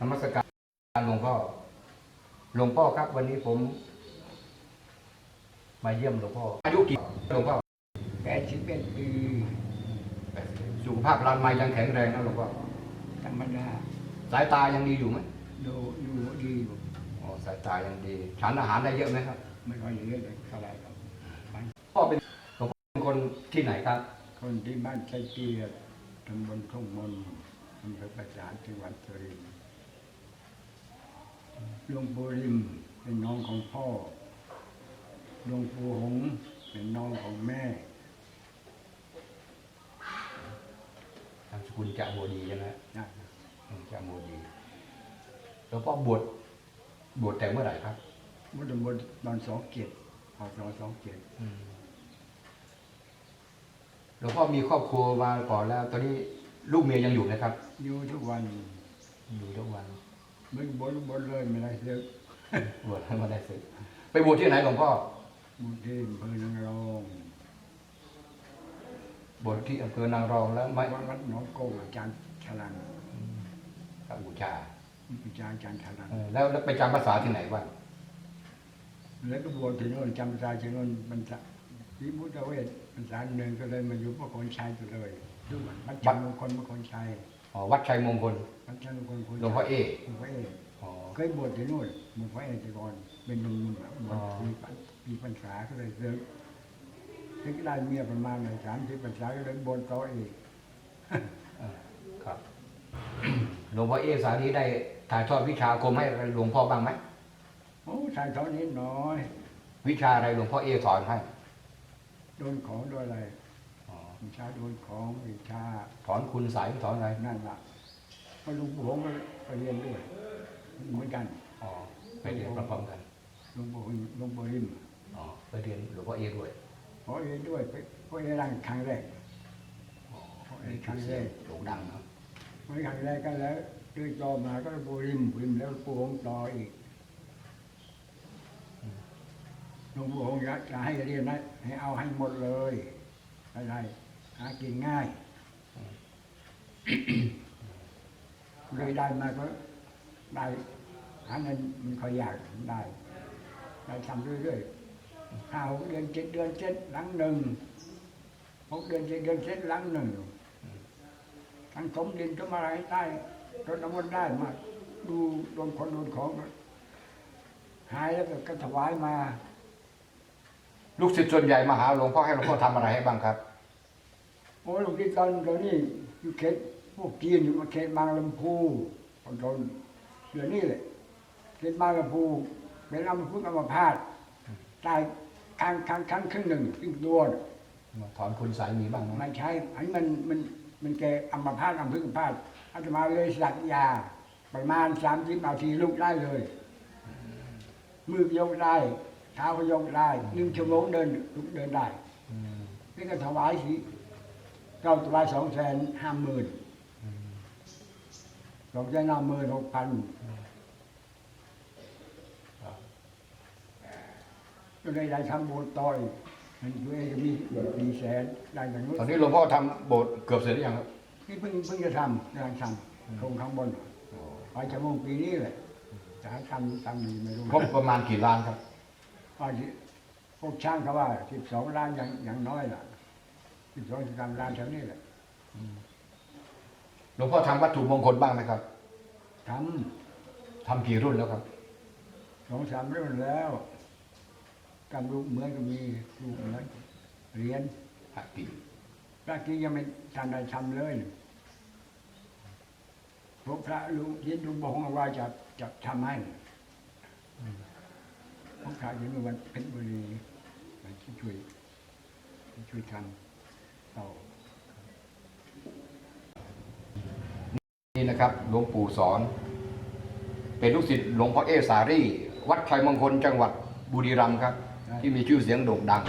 รมสการหลวงพ่อ หลวงพ่อครับ วันนี้ผม มาเยี่ยมหลวงพ่อ อายุกี่หลวงพ่อแปดสิบเอ็ดปีสุขภาพรานไม้ยังแข็งแรงนะหลวงพ่อ ธรรมดาสายตายังดีอยู่ไหมดูอยู่ดีอยู่อ๋อสายตายังดีฉันอาหารได้เยอะไหมครับ ไม่ค่อยเยอะเลยเท่าไหรครับ พ่อเป็นหลวงพ่อเป็นคนที่ไหนครับ คนที่บ้านไชเกียรติตำบลทุ่งมนอำเภอประสานจังหวัดสุรินทร์ หลวงปู่ริมเป็นน้องของพ่อ หลวงปู่หงส์เป็นน้องของแม่นามสกุลจะโมดีใช่ไหมนะจะโมดีหลวงพ่อบวชบวชแต่เมื่อไหร่ครับมุดบนตอนสองเกียรติพศสองเกียรติหลวงพ่อมีครอบครัวมาก่อนแล้ว ตอนนี้ลูกเมียยังอยู่นะครับ อยู่ทุกวัน อยู่ทุกวัน ไม่บนบนเลยไม่ได้เลิกบวชให้มาได้สึกไปบวชที่ไหนหลวงพ่อ บุญที่อำเภอนางรองบวชที่อำเภอนางรองแล้วไม่วัดวัดหนองโกอาจารย์ชลันพระบูชาอาจารย์อาจารย์ชลันเออแล้วแล้วไปจำภาษาที่ไหนบ้างแล้วก็บวชที่โน่นจำภาษาที่โน่นบรรษาวิมุตตเวทภาษาหนึ่งก็เลยมาอยู่พระคนชัยตัวเลยดูวัดจันทร์มงคลพระคนชัยอ๋อวัดชัยมงคล วัดจันทร์มงคลคนหลวงพ่อเอหลวงพ่อเออ๋อ เคยบวชที่โน่นหลวงพ่อเอแต่ก่อนเป็นหนุ่มๆอะบวชอ๋อ มีปันมีพรรษาก็เลยเลิกถึงได้เมียประมาณสามสิบพรรษาก็เลยบวชต่ออีกเออครับ หลวงพ่อเอสานี้ได้ถ่ายทอดวิชาอาคมให้หลวงพ่อบ้างไหมโอ้ชายเท่านี้น้อย วิชาอะไรหลวงพ่อเอสอนให้โดนของโดนอะไรอ๋อวิชาโดนของวิชาถอนคุณสายถอนอะไรนั่นล่ะ ก็ลุงปู่หงส์ก็ไปเรียนด้วยเหมือนกันอ๋อไปเรียนพร้อมๆกันลุงปู่หงส์ลุงปู่ริมอ๋อไปเรียนหลวงพ่อเอด้วยพอเรียนด้วยไปพอเรียนรังครั้งแรกอ๋อพอเรียนครั้งแรกโด่งดังเนาะพอเรียนครั้งแรกกันแล้วด้วยต่อมาก็ลุงปู่ริมริมแล้วลุงปู่หงส์ต่ออีกลุงปู่หงส์อยากจะให้เรียนนะให้เอาให้หมดเลยอะไรหากินง่าย เลยได้มาก็ได้หาเงินมันค่อยยากได้ได้ทำเรื่อยๆห้าหกเดือนเจ็ดเดือนเจ็ดหลังหนึ่งหกเดือนเจ็ดเดือนเจ็ดหลังหนึ่งทั้งถมดินก็มาอะไรได้รถน้ำมันต์ได้มาดูโดนคนโดนของหายแล้วก็ถวายมา ลูกศิษย์ส่วนใหญ่มาหาหลวงพ่อให้หลวงพ่อทำอะไรให้บ้างครับ โอ้ลูกที่ตอนตอนนี้อยู่เขต พวกจีนอยู่มาเขตบางลำพูตอนตอนเดือนนี้แหละเขตบางลำพูเป็นอัมพฤกษ์อัมพาตตายครั้งครั้งครั้งครึ่งหนึ่งอีกตัวน่ะถอนคุณสายมีบ้างไหมไม่ใช่อันนี้มันมันมันแกอัมพาตอัมพฤกษ์อัมพาตอาตมาเลยสักยา ประมาณสามสิบนาทีลุกได้เลย มือก็ยกได้เท้าก็ยกได้หนึ่งชั่วโมงเดินลุกเดินได้อืมนี่ก็ถวายสิเก้าถวายสองแสนห้าหมื่นอืม สองแสนห้าหมื่นหกพันครับก็เลยได้ทำโบสถ์ต่อยมันตัวเองก็มีมีแสนได้อย่างนู้นตอนนี้หลวงพ่อทำโบสถ์เกือบเสร็จหรือยังครับนี่เพิ่งเพิ่งจะทำกำลังทำโครงข้างบนไปจะมงปีนี้เลยจะทำทำดีไม่รู้งบประมาณกี่ล้านครับว่าที่พวกช่างเขาว่าสิบสองล้านอย่างอย่างน้อยล่ะสิบสองสิบสามล้านแถวนี้แหละ หลวงพ่อทำวัตถุมงคลบ้างไหมครับททำกี่รุ่นแล้วครับำสองสามรุ่นแล้วกำลูกเหมือนก็มีลูกเหมือนเหรียญห้าปีพระกี้ยังไม่ทันได้ทำเลยพวกพระลุงยินลุงบอกว่าจะจะทำให้พวกพระยินวันเพชรบุรีที่ช่วยที่ช่วยทำต่อ นี่นะครับหลวงปู่สอน เป็นลูกศิษย์หลวงพ่อเอสารีวัดชัยมงคลจังหวัดบุรีรัมย์ครับ ที่มีชื่อเสียงโด่งดัง